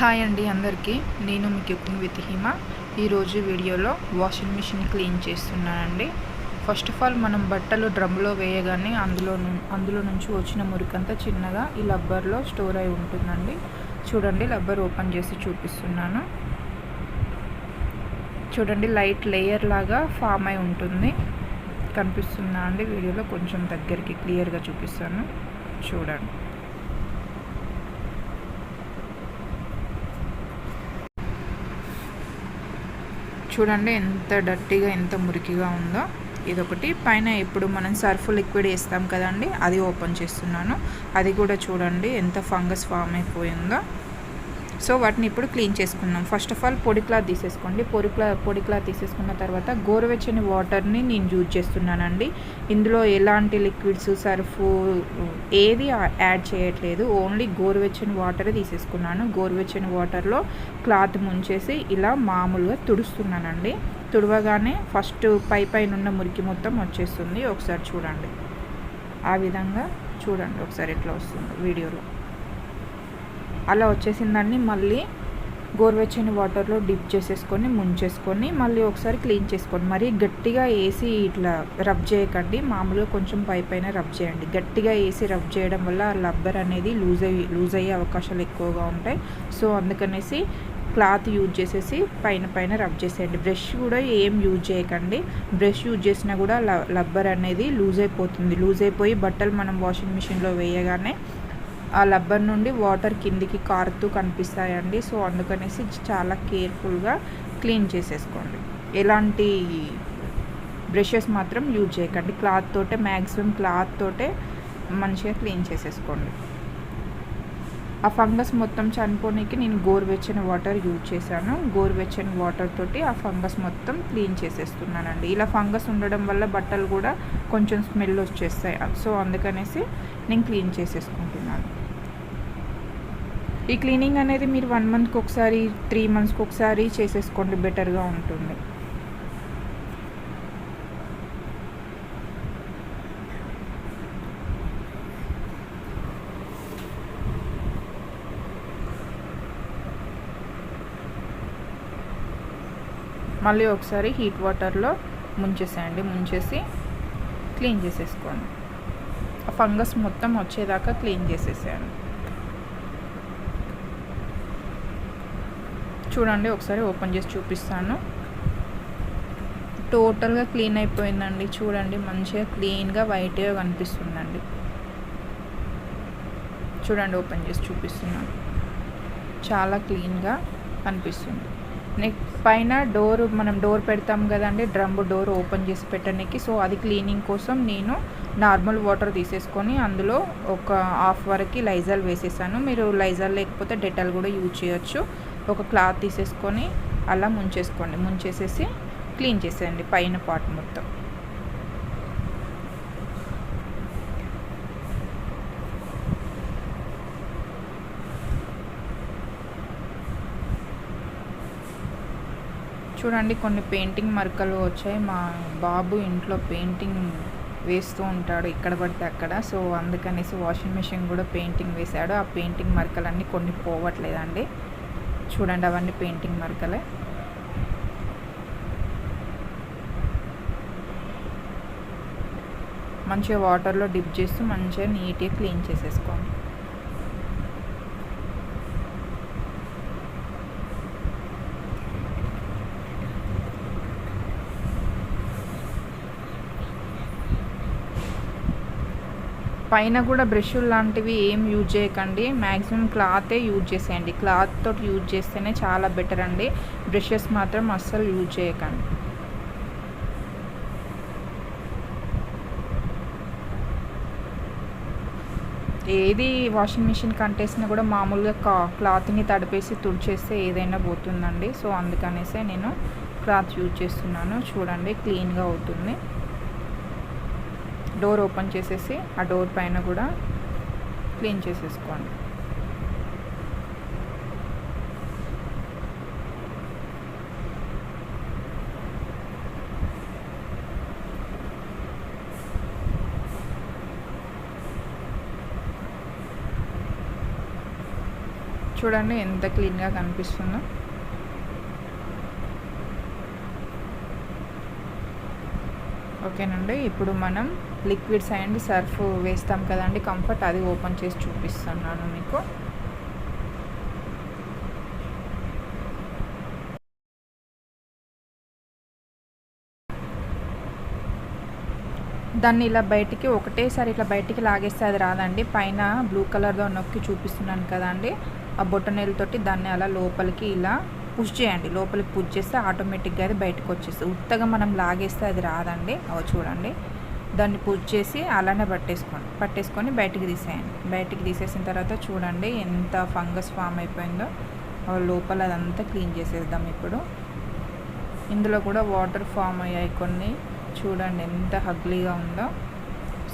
Hi అండి అందరికీ. నేను మీ కుకింగ్ విత్ హిమ. ఈరోజు వీడియోలో వాషింగ్ మిషన్ క్లీన్ చేస్తున్నానండి. ఫస్ట్ ఆఫ్ ఆల్ మనం బట్టలు డ్రమ్లో వేయగానే అందులో అందులో నుంచి వచ్చిన మురికంతా చిన్నగా ఈ లబ్బర్లో స్టోర్ అయి ఉంటుందండి. చూడండి లబ్బర్ ఓపెన్ చేసి చూపిస్తున్నాను. చూడండి లైట్ లేయర్ లాగా ఫామ్ అయి ఉంటుంది. కనిపిస్తుందా అండి? వీడియోలో కొంచెం దగ్గరికి క్లియర్గా చూపిస్తాను. చూడండి. చూడండి ఎంత డర్టీగా ఎంత మురికిగా ఉందో. ఇదొకటి. పైన ఇప్పుడు మనం సర్ఫ్ లిక్విడ్ వేస్తాం కదండి అది ఓపెన్ చేస్తున్నాను. అది కూడా చూడండి ఎంత ఫంగస్ ఫామ్ అయిపోయిందో. సో వాటిని ఇప్పుడు క్లీన్ చేసుకున్నాం. ఫస్ట్ ఆఫ్ ఆల్ పొడి క్లాత్ తీసేసుకోండి. పొడి క్లా పొడి క్లాత్ తీసేసుకున్న తర్వాత గోరువెచ్చని వాటర్ని నేను యూజ్ చేస్తున్నానండి. ఇందులో ఎలాంటి లిక్విడ్స్ సర్ఫ్ ఏది యాడ్ చేయట్లేదు. ఓన్లీ గోరువెచ్చని వాటరే తీసేసుకున్నాను. గోరువెచ్చని వాటర్లో క్లాత్ ముంచేసి ఇలా మామూలుగా తుడుస్తున్నానండి. తుడవగానే ఫస్ట్ పై పైన ఉన్న మురికి మొత్తం వచ్చేస్తుంది. ఒకసారి చూడండి. ఆ విధంగా చూడండి. ఒకసారి ఎట్లా వస్తుంది వీడియోలో. అలా వచ్చేసిందండి. మళ్ళీ గోరువెచ్చని వాటర్లో డిప్ చేసేసుకొని ముంచేసుకొని మళ్ళీ ఒకసారి క్లీన్ చేసుకోండి. మరి గట్టిగా వేసి ఇట్లా రబ్ చేయకండి. మామూలుగా కొంచెం పై పైన రబ్ చేయండి. గట్టిగా వేసి రబ్ చేయడం వల్ల లబ్బర్ అనేది లూజ్ అయ్యి లూజ్ అయ్యే అవకాశాలు ఎక్కువగా ఉంటాయి. సో అందుకనేసి క్లాత్ యూజ్ చేసేసి పైన పైన రబ్ చేసేయండి. బ్రష్ కూడా ఏం యూజ్ చేయకండి. బ్రష్ యూజ్ చేసినా కూడా లబ్బర్ అనేది లూజ్ అయిపోతుంది. లూజ్ అయిపోయి బట్టలు మనం వాషింగ్ మిషన్లో వేయగానే ఆ లబ్బర్ నుండి వాటర్ కిందికి కారుతూ కనిపిస్తాయండి. సో అందుకనేసి చాలా కేర్ఫుల్గా క్లీన్ చేసేసుకోండి. ఎలాంటి బ్రషెస్ మాత్రం యూజ్ చేయకండి. క్లాత్ తోటే మ్యాక్సిమం క్లాత్ తోటే మంచిగా క్లీన్ చేసేసుకోండి. ఆ ఫంగస్ మొత్తం చనిపోనీకి నేను గోరువెచ్చని వాటర్ యూజ్ చేశాను. గోరువెచ్చని వాటర్ తోటి ఆ ఫంగస్ మొత్తం క్లీన్ చేసేస్తున్నానండి. ఇలా ఫంగస్ ఉండడం వల్ల బట్టలు కూడా కొంచెం స్మెల్ వచ్చేస్తాయి. సో అందుకనేసి నేను క్లీన్ చేసేసుకుంటున్నాను. ఈ క్లీనింగ్ అనేది మీరు వన్ మంత్కి ఒకసారి త్రీ మంత్స్కి ఒకసారి చేసేసుకోండి. బెటర్గా ఉంటుంది. మళ్ళీ ఒకసారి హీట్ వాటర్లో ముంచేసేయండి. ముంచేసి క్లీన్ చేసేసుకోండి. ఆ ఫంగస్ మొత్తం వచ్చేదాకా క్లీన్ చేసేసాను చూడండి ఒకసారి ఓపెన్ చేసి చూపిస్తాను. టోటల్గా క్లీన్ అయిపోయిందండి. చూడండి మంచిగా క్లీన్గా వైట్గా కనిపిస్తుందండి. చూడండి ఓపెన్ చేసి చూపిస్తున్నాను. చాలా క్లీన్గా కనిపిస్తుంది. నెక్స్ట్ పైన డోర్ మనం డోర్ పెడతాం కదండి డ్రమ్ డోర్ ఓపెన్ చేసి పెట్టడానికి సో అది క్లీనింగ్ కోసం నేను నార్మల్ వాటర్ తీసేసుకొని అందులో ఒక హాఫ్ వరకు లైజాల్ వేసేసాను. మీరు లైజాల్ లేకపోతే డెటాల్ కూడా యూజ్ చేయొచ్చు. ఒక క్లాత్ తీసేసుకొని అలా ముంచేసుకోండి. ముంచేసేసి క్లీన్ చేసేయండి పైన పార్ట్ మొత్తం. చూడండి కొన్ని పెయింటింగ్ మరకలు వచ్చాయి. మా బాబు ఇంట్లో పెయింటింగ్ వేస్తూ ఉంటాడు ఇక్కడ పడితే అక్కడ. సో అందుకనేసి వాషింగ్ మిషన్ కూడా పెయింటింగ్ వేశాడు. ఆ పెయింటింగ్ మరకలన్నీ కొన్ని పోవట్లేదండి. చూడండి అవన్నీ పెయింటింగ్ మరకలే. మంచిగా వాటర్లో డిప్ చేస్తూ మంచిగా నీట్గా క్లీన్ చేసేసుకోండి. పైన కూడా బ్రష్లు లాంటివి ఏం యూజ్ చేయకండి. మ్యాక్సిమం క్లాతే యూజ్ చేసేయండి. క్లాత్ తోటి యూజ్ చేస్తేనే చాలా బెటర్ అండి. బ్రషెస్ మాత్రం అస్సలు యూజ్ చేయకండి. ఏది వాషింగ్ మిషన్ కంటేసినా కూడా మామూలుగా కా క్లాత్ని తడిపేసి తుడిచేస్తే ఏదైనా పోతుందండి. సో అందుకనేసే నేను క్లాత్ యూజ్ చేస్తున్నాను. చూడండి క్లీన్గా అవుతుంది. డోర్ ఓపెన్ చేసేసి ఆ డోర్ పైన కూడా క్లీన్ చేసేసుకోండి. చూడండి ఎంత క్లీన్గా కనిపిస్తుందో. ఓకేనండి. ఇప్పుడు మనం లిక్విడ్స్ అండ్ సర్ఫ్ వేస్తాం కదండి. కంఫర్ట్ అది ఓపెన్ చేసి చూపిస్తున్నాను మీకు. దాన్ని ఇలా బయటికి ఒకటేసారి ఇట్లా బయటికి లాగేస్తే అది రాదండి. పైన బ్లూ కలర్తో నొక్కి చూపిస్తున్నాను కదండి. ఆ బొట్టనీళ్ళతోటి దాన్ని అలా లోపలికి ఇలా పుష్ చేయండి. లోపలికి పుష్ చేస్తే ఆటోమేటిక్గా అది బయటకు వచ్చేస్తుంది. ఉత్తగా మనం లాగేస్తే అది రాదండి. అవి చూడండి. దాన్ని పుష్ చేసి అలానే పట్టేసుకోండి. పట్టేసుకొని బయటికి తీసేయండి. బయటికి తీసేసిన తర్వాత చూడండి ఎంత ఫంగస్ ఫామ్ అయిపోయిందో. లోపల అదంతా క్లీన్ చేసేద్దాం ఇప్పుడు. ఇందులో కూడా వాటర్ ఫామ్ అయ్యాయి కొన్ని. చూడండి ఎంత హగ్లీగా ఉందో.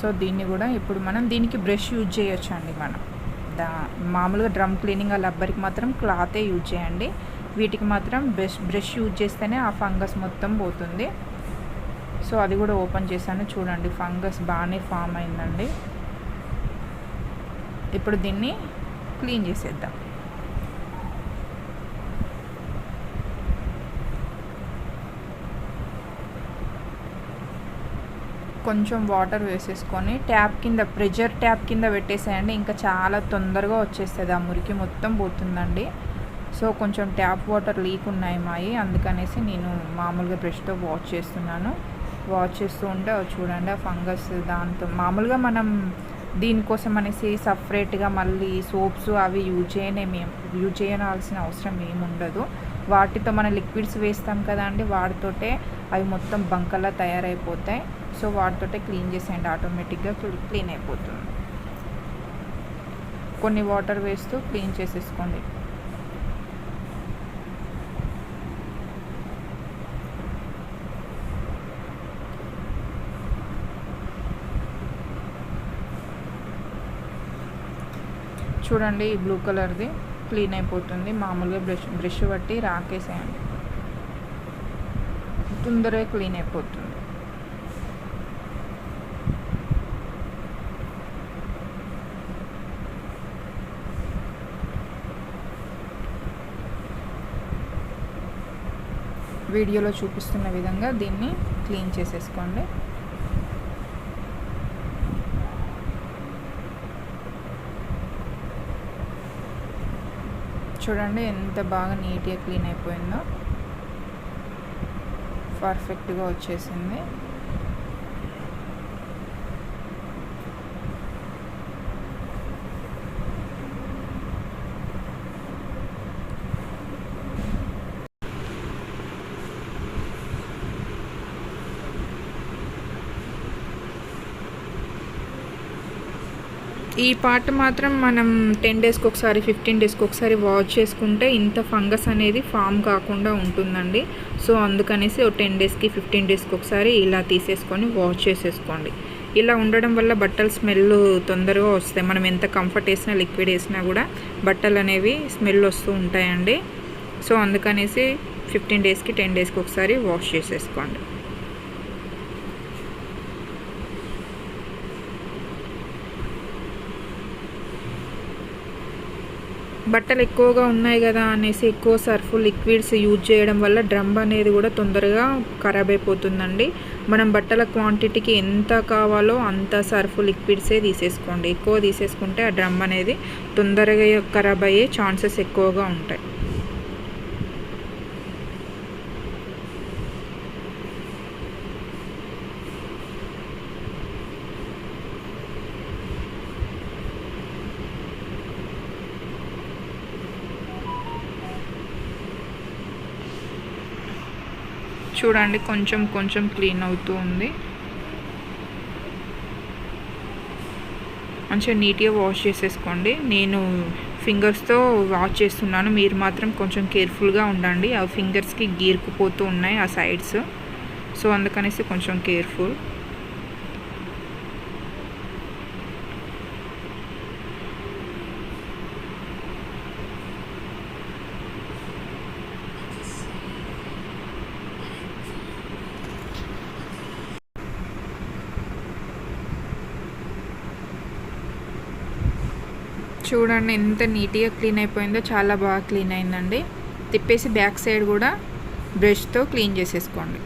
సో దీన్ని కూడా ఇప్పుడు మనం దీనికి బ్రష్ యూజ్ చేయొచ్చండి మనం. దా మామూలుగా డ్రమ్ క్లీనింగ్ ఆ లబ్బరికి మాత్రం క్లాతే యూజ్ చేయండి. వీటికి మాత్రం బ్రష్ బ్రష్ యూజ్ చేస్తేనే ఆ ఫంగస్ మొత్తం పోతుంది. సో అది కూడా ఓపెన్ చేశాను. చూడండి ఫంగస్ బాగానే ఫామ్ అయిందండి. ఇప్పుడు దీన్ని క్లీన్ చేసేద్దాం. కొంచెం వాటర్ వేసేసుకొని ట్యాప్ కింద ప్రెషర్ ట్యాప్ కింద పెట్టేసేయండి. ఇంకా చాలా తొందరగా వచ్చేస్తుంది. ఆ మురికి మొత్తం పోతుందండి. సో కొంచెం ట్యాప్ వాటర్ లీక్ ఉన్నాయి మాయి. అందుకనేసి నేను మామూలుగా బ్రష్తో వాష్ చేస్తున్నాను. వాష్ చేస్తూ ఉంటే అవి చూడండి ఆ ఫంగస్ దాంతో. మామూలుగా మనం దీనికోసం అనేసి సపరేట్గా మళ్ళీ సోప్స్ అవి యూజ్ చేయనే మేము యూజ్ చేయనాల్సిన అవసరం ఏముండదు వాటితో మనం లిక్విడ్స్ వేస్తాం కదా అండి వాటితోటే అవి మొత్తం బంకలా తయారైపోతాయి. సో వాటితోటే క్లీన్ చేసేయండి. ఆటోమేటిక్గా క్లీన్ అయిపోతుంది. కొన్ని వాటర్ వేస్తూ క్లీన్ చేసేసుకోండి. చూడండి ఈ బ్లూ కలర్ది క్లీన్ అయిపోతుంది. మామూలుగా బ్రష్ బ్రష్ పట్టి రాకేసేయండి. తొందరగా క్లీన్ అయిపోతుంది. వీడియోలో చూపిస్తున్న విధంగా దీన్ని క్లీన్ చేసేసుకోండి. చూడండి ఎంత బాగా నీట్గా క్లీన్ అయిపోయిందో. పర్ఫెక్ట్గా వచ్చేసింది. ఈ పార్ట్ మాత్రం మనం టెన్ డేస్కి ఒకసారి ఫిఫ్టీన్ డేస్కి ఒకసారి వాష్ చేసుకుంటే ఇంత ఫంగస్ అనేది ఫామ్ కాకుండా ఉంటుందండి. సో అందుకనేసి ఒక టెన్ డేస్కి ఫిఫ్టీన్ డేస్కి ఒకసారి ఇలా తీసేసుకొని వాష్ చేసేసుకోండి. ఇలా ఉండడం వల్ల బట్టలు స్మెల్ తొందరగా వస్తాయి. మనం ఎంత కంఫర్ట్ వేసినా లిక్విడ్ వేసినా కూడా బట్టలు అనేవి స్మెల్ వస్తూ ఉంటాయండి. సో అందుకనేసి ఫిఫ్టీన్ డేస్కి టెన్ డేస్కి ఒకసారి వాష్ చేసేసుకోండి. బట్టలు ఎక్కువగా ఉన్నాయి కదా అనేసి ఎక్కువ సర్ఫ్ లిక్విడ్స్ యూజ్ చేయడం వల్ల డ్రమ్ అనేది కూడా తొందరగా ఖరాబ్ అయిపోతుందండి. మనం బట్టల క్వాంటిటీకి ఎంత కావాలో అంత సర్ఫ్ లిక్విడ్సే తీసేసుకోండి. ఎక్కువ తీసేసుకుంటే ఆ డ్రమ్ అనేది తొందరగా ఖరాబ్ అయ్యే ఛాన్సెస్ ఎక్కువగా ఉంటాయి. చూడండి కొంచెం కొంచెం క్లీన్ అవుతూ ఉంది. మంచిగా నీట్గా వాష్ చేసేసుకోండి. నేను ఫింగర్స్తో వాష్ చేస్తున్నాను. మీరు మాత్రం కొంచెం కేర్ఫుల్గా ఉండండి. ఆ ఫింగర్స్కి గీరుకుపోతూ ఉన్నాయి ఆ సైడ్స్. సో అందుకనేసి కొంచెం కేర్ఫుల్. చూడండి ఎంత నీట్గా క్లీన్ అయిపోయిందో చాలా బాగా క్లీన్ అయిందండి. తిప్పేసి బ్యాక్ సైడ్ కూడా బ్రష్తో క్లీన్ చేసేసుకోండి.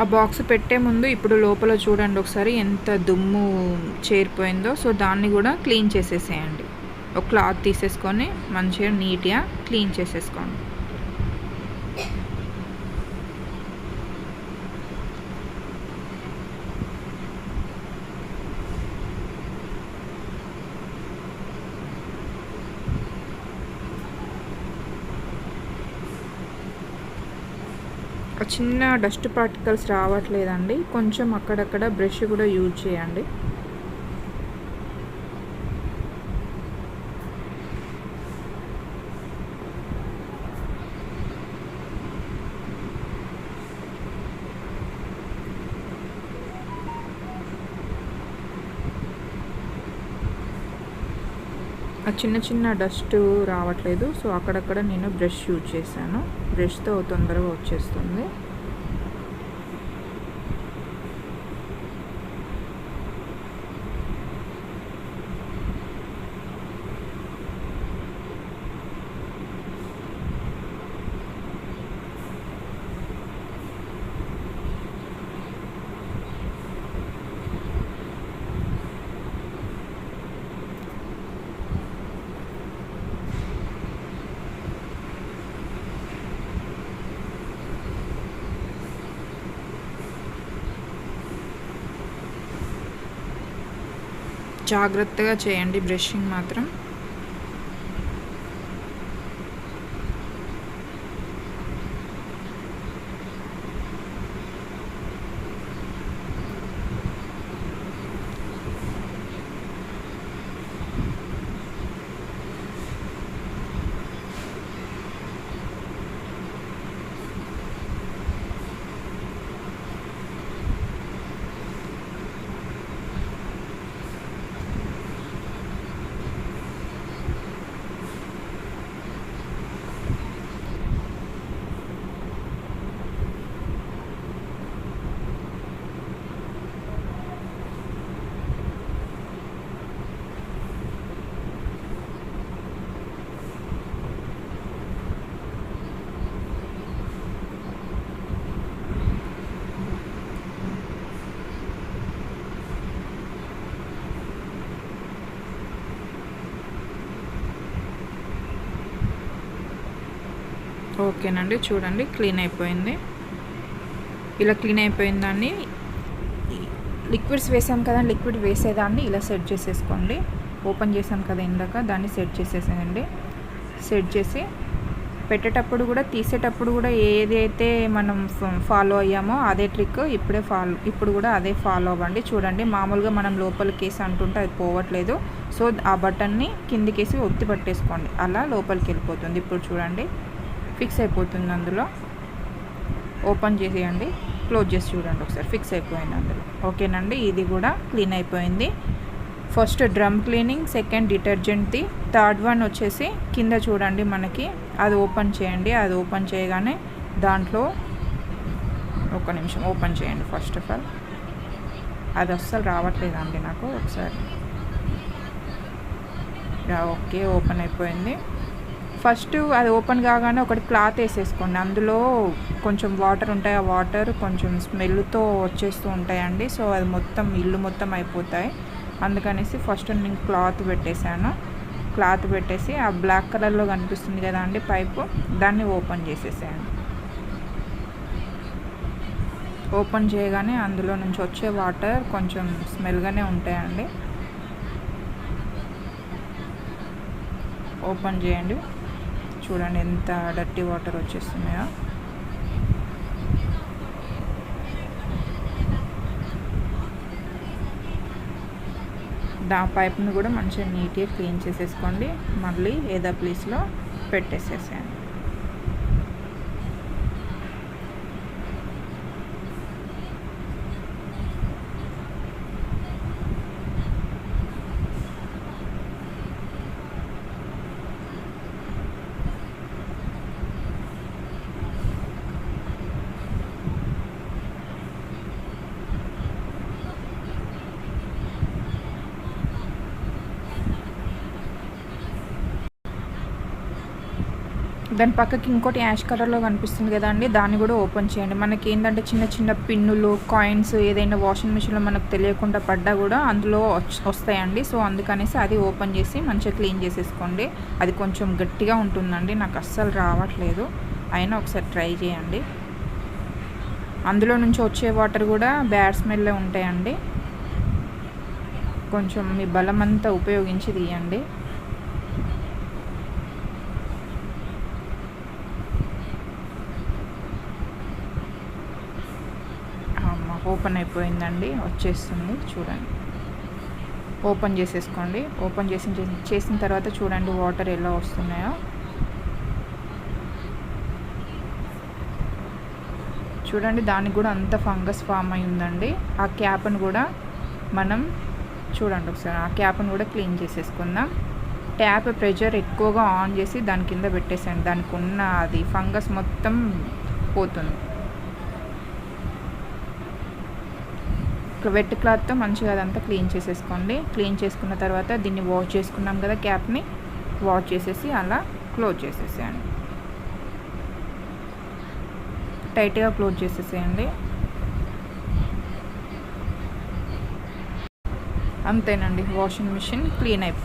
ఆ బాక్స్ పెట్టే ముందు ఇప్పుడు లోపల చూడండి ఒకసారి ఎంత దుమ్ము చేరిపోయిందో. సో దాన్ని కూడా క్లీన్ చేసేసేయండి. ఒక క్లాత్ తీసేసుకొని మంచిగా నీట్గా క్లీన్ చేసేసుకోండి. చిన్న డస్ట్ పార్టికల్స్ రావట్లేదండి. కొంచెం అక్కడక్కడ బ్రష్ కూడా యూజ్ చేయండి. ఆ చిన్న చిన్న డస్ట్ రావట్లేదు. సో అక్కడక్కడ నేను బ్రష్ యూజ్ చేశాను. బ్రష్తో తొందరగా వచ్చేస్తుంది. జాగ్రత్తగా చేయండి బ్రషింగ్ మాత్రం. ఓకేనండి చూడండి క్లీన్ అయిపోయింది. ఇలా క్లీన్ అయిపోయిన దాన్ని లిక్విడ్స్ వేసాం కదా లిక్విడ్ వేసేదాన్ని ఇలా సెట్ చేసేసుకోండి. ఓపెన్ చేసాం కదా ఇందాక దాన్ని సెట్ చేసేసేయండి. సెట్ చేసి పెట్టేటప్పుడు కూడా తీసేటప్పుడు కూడా ఏదైతే మనం ఫాలో అయ్యామో అదే ట్రిక్ ఇప్పుడే ఫాలో ఇప్పుడు కూడా అదే ఫాలో అవ్వండి. చూడండి మామూలుగా మనం లోపలికేసి అంటుంటే అది పోవట్లేదు. సో ఆ బటన్ని కిందికేసి ఒత్తి పట్టేసుకోండి. అలా లోపలికి వెళ్ళిపోతుంది. ఇప్పుడు చూడండి ఫిక్స్ అయిపోతుంది అందులో. ఓపెన్ చేసేయండి. క్లోజ్ చేసి చూడండి ఒకసారి. ఫిక్స్ అయిపోయింది అందులో. ఓకేనండి? ఇది కూడా క్లీన్ అయిపోయింది. ఫస్ట్ డ్రమ్ క్లీనింగ్ సెకండ్ డిటర్జెంట్ది థర్డ్ వన్ వచ్చేసి కింద చూడండి మనకి. అది ఓపెన్ చేయండి. అది ఓపెన్ చేయగానే దాంట్లో ఒక నిమిషం ఓపెన్ చేయండి ఫస్ట్ ఆఫ్ ఆల్ అది అస్సలు రావట్లేదండి నాకు ఒకసారి. ఓకే ఓపెన్ అయిపోయింది. ఫస్ట్ అది ఓపెన్ కాగానే ఒకటి క్లాత్ వేసేసుకోండి. అందులో కొంచెం వాటర్ ఉంటాయి. ఆ వాటర్ కొంచెం స్మెల్తో వచ్చేస్తూ ఉంటాయండి. సో అది మొత్తం ఇల్లు మొత్తం అయిపోతాయి. అందుకనేసి ఫస్ట్ నేను క్లాత్ పెట్టేశాను. క్లాత్ పెట్టేసి ఆ బ్లాక్ కలర్లో కనిపిస్తుంది కదా అండి పైపు దాన్ని ఓపెన్ చేసేసాను ఓపెన్ చేయగానే అందులో నుంచి వచ్చే వాటర్ కొంచెం స్మెల్గానే ఉంటాయండి. ఓపెన్ చేయండి. చూడండి ఎంత డర్టీ వాటర్ వచ్చేస్తున్నాయో. దా పైప్ని కూడా మంచిగా నీట్గా క్లీన్ చేసేసుకోండి. మళ్ళీ ఏదో ప్లేస్లో పెట్టేసేసేయండి. దాని పక్కకి ఇంకోటి యాష్ కలర్లో కనిపిస్తుంది కదా అండి. దాన్ని కూడా ఓపెన్ చేయండి. మనకి ఏంటంటే చిన్న చిన్న పిన్నులు కాయిన్స్ ఏదైనా వాషింగ్ మిషన్లో మనకు తెలియకుండా పడ్డా కూడా అందులో వస్తాయండి. సో అందుకనేసి అది ఓపెన్ చేసి మంచిగా క్లీన్ చేసేసుకోండి. అది కొంచెం గట్టిగా ఉంటుందండి. నాకు అస్సలు రావట్లేదు. అయినా ఒకసారి ట్రై చేయండి. అందులో నుంచి వచ్చే వాటర్ కూడా బ్యాడ్ స్మెల్ ఉంటాయండి. కొంచెం మీ బలం అంతా ఉపయోగించి తీయండి. ఓపెన్ అయిపోయిందండి వచ్చేస్తుంది చూడండి. ఓపెన్ చేసేసుకోండి. ఓపెన్ చేసి చేసిన తర్వాత చూడండి వాటర్ ఎలా వస్తున్నాయో. చూడండి దానికి కూడా అంత ఫంగస్ ఫామ్ అయి ఉందండి ఆ క్యాప్ను కూడా మనం చూడండి ఒకసారి ఆ క్యాప్ను కూడా క్లీన్ చేసేసుకుందాం. ట్యాప్ ప్రెషర్ ఎక్కువగా ఆన్ చేసి దాని కింద పెట్టేసండి దానికి ఉన్న అది ఫంగస్ మొత్తం పోతుంది. వెట్ క్లాత్తో మంచిగా అదంతా క్లీన్ చేసేసుకోండి. క్లీన్ చేసుకున్న తర్వాత దీన్ని వాష్ చేసుకున్నాం కదా క్యాప్ని వాష్ చేసేసి అలా క్లోజ్ చేసేసేయండి. టైట్గా క్లోజ్ చేసేసేయండి. అంతేనండి వాషింగ్ మిషన్ క్లీన్ అయిపోయింది.